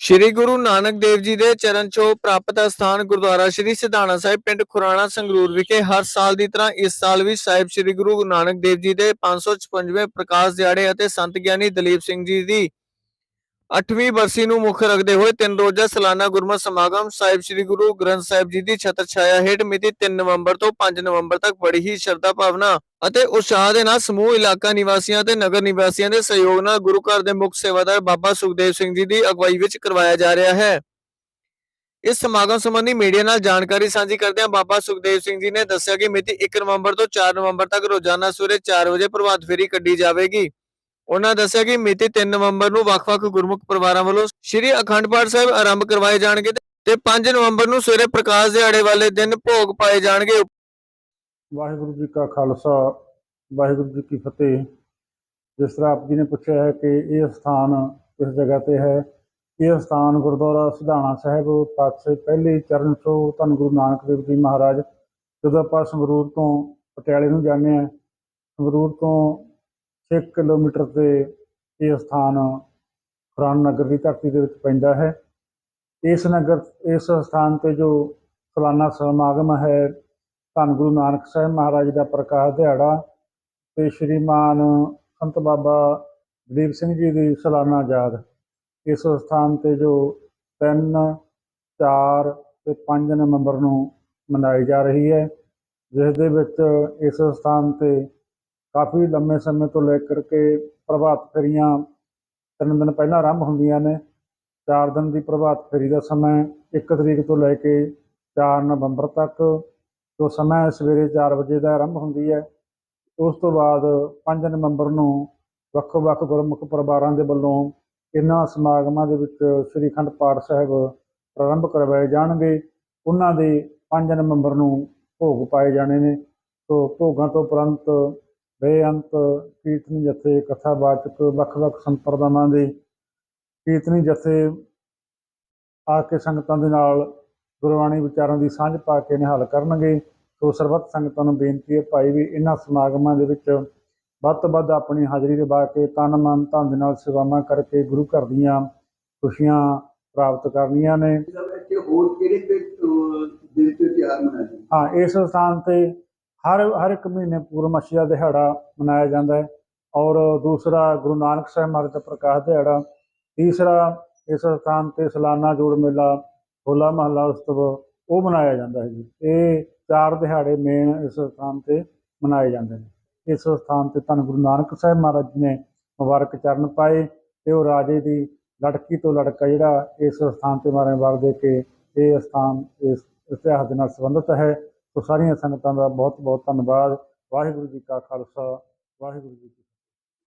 ਸ਼੍ਰੀ ਗੁਰੂ ਨਾਨਕ ਦੇਵ ਜੀ ਦੇ ਚਰਨ ਛੋਹ ਪ੍ਰਾਪਤ ਸਥਾਨ ਗੁਰਦੁਆਰਾ ਸ਼੍ਰੀ ਸਿਧਾਣਾ ਸਾਹਿਬ, ਪਿੰਡ ਖੁਰਾਣਾ, ਸੰਗਰੂਰ ਵਿਖੇ ਹਰ ਸਾਲ ਦੀ ਤਰ੍ਹਾਂ ਇਸ ਸਾਲ ਵੀ ਸਾਹਿਬ ਸ਼੍ਰੀ ਗੁਰੂ ਨਾਨਕ ਦੇਵ ਜੀ ਦੇ 556ਵੇਂ ਪ੍ਰਕਾਸ਼ ਦਿਹਾੜੇ ਅਤੇ ਸੰਤ ਗਿਆਨੀ ਦਲੀਪ ਸਿੰਘ ਜੀ ਦੀ 8ਵੀਂ ਬਰਸੀ ਨੂੰ ਮੁੱਖ ਰੱਖਦੇ ਹੋਏ ਤਿੰਨ ਰੋਜ਼ਾ ਸਾਲਾਨਾ ਗੁਰਮਤਿ ਸਮਾਗਮ ਸਾਹਿਬ ਸ਼੍ਰੀ ਗੁਰੂ ਗ੍ਰੰਥ ਸਾਹਿਬ ਜੀ ਦੀ ਛਤਰ ਛਾਇਆ ਹੇਠ ਮਿਤੀ 3 ਨਵੰਬਰ ਤੋਂ 5 ਨਵੰਬਰ ਤੱਕ ਬੜੀ ਹੀ ਸ਼ਰਧਾ ਭਾਵਨਾ ਅਤੇ ਉਤਸ਼ਾਹ ਦੇ ਨਾਲ ਸਮੂਹ ਇਲਾਕਾ ਨਿਵਾਸੀਆਂ ਤੇ ਨਗਰ ਨਿਵਾਸੀਆਂ ਦੇ ਸਹਿਯੋਗ ਨਾਲ ਗੁਰੂ ਘਰ ਦੇ ਮੁੱਖ ਸੇਵਾਦਾਰ ਬਾਬਾ ਸੁਖਦੇਵ ਸਿੰਘ ਜੀ ਦੀ ਅਗਵਾਈ ਵਿੱਚ ਕਰਵਾਇਆ ਜਾ ਰਿਹਾ ਹੈ। ਇਸ ਸਮਾਗਮ ਸੰਬੰਧੀ ਮੀਡੀਆ ਨਾਲ ਜਾਣਕਾਰੀ ਸਾਂਝੀ ਕਰਦਿਆਂ ਬਾਬਾ ਸੁਖਦੇਵ ਸਿੰਘ ਜੀ ਨੇ ਦੱਸਿਆ ਕਿ ਮਿਤੀ 1 ਨਵੰਬਰ ਤੋਂ 4 ਨਵੰਬਰ ਤੱਕ ਰੋਜ਼ਾਨਾ ਸਵੇਰੇ 4 ਵਜੇ ਪ੍ਰਭਾਤ ਫੇਰੀ ਕੱਢੀ ਜਾਵੇਗੀ। ਉਹਨਾਂ ਦੱਸਿਆ ਕਿ ਮਿਤੀ 3 ਨਵੰਬਰ ਨੂੰ ਵੱਖ-ਵੱਖ ਗੁਰਮੁਖ ਪਰਿਵਾਰਾਂ ਵੱਲੋਂ ਸ੍ਰੀ ਅਖੰਡ ਪਾਠ ਸਾਹਿਬ ਆਰੰਭ ਕਰਵਾਏ ਜਾਣਗੇ ਤੇ 5 ਨਵੰਬਰ ਨੂੰ ਸਵੇਰੇ ਪ੍ਰਕਾਸ਼ ਦਿਹਾੜੇ ਵਾਲੇ ਦਿਨ ਭੋਗ ਪਾਏ ਜਾਣਗੇ। ਵਾਹਿਗੁਰੂ ਜੀ ਕਾ ਖਾਲਸਾ, ਵਾਹਿਗੁਰੂ ਜੀ ਕੀ ਫਤਿਹ। ਜਿਸ ਤਰ੍ਹਾਂ ਆਪ ਜੀ ਨੇ ਪੁੱਛਿਆ ਹੈ ਕਿ ਇਹ ਸਥਾਨ ਕਿਸ ਜਗ੍ਹਾ ਤੇ ਹੈ? ਇਹ ਸਥਾਨ ਗੁਰਦੁਆਰਾ ਸਿਧਾਣਾ ਸਾਹਿਬ ਪਾਤਸ਼ਾਹ ਪਹਿਲੇ ਚਰਨ ਛੋਹ ਧੰਨ ਗੁਰੂ ਨਾਨਕ ਦੇਵ ਜੀ ਮਹਾਰਾਜ। ਜਦੋਂ ਆਪਾਂ ਸੰਗਰੂਰ ਤੋਂ ਪਟਿਆਲੇ ਨੂੰ ਜਾਂਦੇ ਹਾਂ, ਸੰਗਰੂਰ ਤੋਂ 6 ਕਿਲੋਮੀਟਰ ਤੇ ਇਹ ਸਥਾਨ ਖੁਰਾਨ ਨਗਰ ਦੀ ਧਰਤੀ ਦੇ ਵਿੱਚ ਪੈਂਦਾ ਹੈ। ਇਸ ਨਗਰ, ਇਸ ਸਥਾਨ ਤੇ ਜੋ ਸਾਲਾਨਾ ਸਮਾਗਮ ਹੈ, ਧੰਨ ਗੁਰੂ ਨਾਨਕ ਸਾਹਿਬ ਮਹਾਰਾਜ ਦਾ ਪ੍ਰਕਾਸ਼ ਦਿਹਾੜਾ ਤੇ ਸ਼੍ਰੀਮਾਨ ਸੰਤ ਬਾਬਾ ਦਲੀਪ ਸਿੰਘ ਜੀ ਦੀ ਸਾਲਾਨਾ ਯਾਦ। ਇਸ ਸਥਾਨ ਤੇ ਜੋ 3 4 ਤੇ 5 ਨਵੰਬਰ ਨੂੰ ਮਨਾਈ ਜਾ ਰਹੀ ਹੈ, ਜਿਸ ਦੇ ਵਿੱਚ ਇਸ ਸਥਾਨ ਤੇ ਕਾਫੀ ਲੰਮੇ ਸਮੇਂ ਤੋਂ ਲੈ ਕਰਕੇ ਪ੍ਰਭਾਤ ਫੇਰੀਆਂ ਤਿੰਨ ਦਿਨ ਪਹਿਲਾਂ ਆਰੰਭ ਹੁੰਦੀਆਂ ਨੇ। ਚਾਰ ਦਿਨ ਦੀ ਪ੍ਰਭਾਤ ਫੇਰੀ ਦਾ ਸਮਾਂ 1 ਤਰੀਕ ਤੋਂ ਲੈ ਕੇ 4 ਨਵੰਬਰ ਤੱਕ, ਜੋ ਸਮਾਂ ਸਵੇਰੇ 4 ਵਜੇ ਦਾ ਆਰੰਭ ਹੁੰਦੀ ਹੈ। ਉਸ ਤੋਂ ਬਾਅਦ 5 ਨਵੰਬਰ ਨੂੰ ਵੱਖ-ਵੱਖ ਗੁਰਮੁਖ ਪਰਿਵਾਰਾਂ ਦੇ ਵੱਲੋਂ ਇਹਨਾਂ ਸਮਾਗਮਾਂ ਦੇ ਵਿੱਚ ਸ੍ਰੀ ਅਖੰਡ ਪਾਠ ਸਾਹਿਬ ਪ੍ਰਾਰੰਭ ਕਰਵਾਏ ਜਾਣਗੇ। ਉਹਨਾਂ ਦੇ 5 ਨਵੰਬਰ ਨੂੰ ਭੋਗ ਪਾਏ ਜਾਣੇ ਨੇ। ਸੋ ਭੋਗਾਂ ਤੋਂ ਉਪਰੰਤ ਬੇਅੰਤ ਕੀਰਤਨੀ ਜਥੇ ਕਥਾਵਾਚਕ ਵੱਖ-ਵੱਖ ਸੰਪਰਦਾਵਾਂ ਦੇ ਕੀਰਤਨੀ ਜਥੇ ਆ ਕੇ ਸੰਗਤਾਂ ਦੇ ਨਾਲ ਗੁਰਬਾਣੀ ਵਿਚਾਰਾਂ ਦੀ ਸਾਂਝ ਪਾ ਕੇ ਨਿਹਾਲ ਕਰਨਗੇ ਸੋ ਸਰਬੱਤ ਸੰਗਤਾਂ ਨੂੰ ਬੇਨਤੀ ਹੈ ਭਾਈ ਵੀ ਇਹਨਾਂ ਸਮਾਗਮਾਂ ਦੇ ਵਿੱਚ ਵੱਧ ਤੋਂ ਵੱਧ ਆਪਣੀ ਹਾਜ਼ਰੀ ਲਵਾ ਕੇ ਤਨ ਮਨ ਧਨ ਦੇ ਨਾਲ ਸੇਵਾਵਾਂ ਕਰਕੇ ਗੁਰੂ ਘਰ ਦੀਆਂ ਖੁਸ਼ੀਆਂ ਪ੍ਰਾਪਤ ਕਰਨੀਆਂ ਨੇ ਸਭ ਇੱਥੇ ਹੋਰ ਕਿਹੜੇ ਤੇ ਦਿਨ ਤੇ ਤਿਆਰ ਮਨਾਏ ਜਾਂਦੇ? ਹਾਂ ਇਸ ਸਥਾਨ ਤੇ ਹਰ ਹਰ ਇੱਕ ਮਹੀਨੇ ਪੂਰਨਮਾਸ਼ੀ ਦਾ ਦਿਹਾੜਾ ਮਨਾਇਆ ਜਾਂਦਾ ਹੈ ਔਰ ਦੂਸਰਾ ਗੁਰੂ ਨਾਨਕ ਸਾਹਿਬ ਮਹਾਰਾਜ ਦਾ ਪ੍ਰਕਾਸ਼ ਦਿਹਾੜਾ, ਤੀਸਰਾ ਇਸ ਸਥਾਨ ਤੇ ਸਾਲਾਨਾ ਜੋੜ ਮੇਲਾ, ਹੋਲਾ ਮਹੱਲਾ ਉਤਸਵ ਉਹ ਮਨਾਇਆ ਜਾਂਦਾ ਹੈ ਜੀ। ਇਹ ਚਾਰ ਦਿਹਾੜੇ ਮੇਨ ਇਸ ਸਥਾਨ ਤੇ ਮਨਾਏ ਜਾਂਦੇ ਨੇ। ਇਸ ਸਥਾਨ ਤੇ ਧੰਨ ਗੁਰੂ ਨਾਨਕ ਸਾਹਿਬ ਮਹਾਰਾਜ ਜੀ ਨੇ ਮੁਬਾਰਕ ਚਰਨ ਪਾਏ ਤੇ ਉਹ ਰਾਜੇ ਦੀ ਲੜਕੀ ਤੋਂ ਲੜਕਾ ਜਿਹੜਾ ਇਸ ਸਥਾਨ ਤੇ ਮਾਰੇ ਵਾਰ ਦੇ ਕੇ ਇਹ ਸਥਾਨ ਇਸ ਇਤਿਹਾਸ ਦੇ ਨਾਲ ਸੰਬੰਧਿਤ ਹੈ। ਸੋ ਸਾਰੀਆਂ ਸੰਗਤਾਂ ਦਾ ਬਹੁਤ ਬਹੁਤ ਧੰਨਵਾਦ। ਵਾਹਿਗੁਰੂ ਜੀ ਕਾ ਖਾਲਸਾ ਵਾਹਿਗੁਰੂ ਜੀ ਕੀ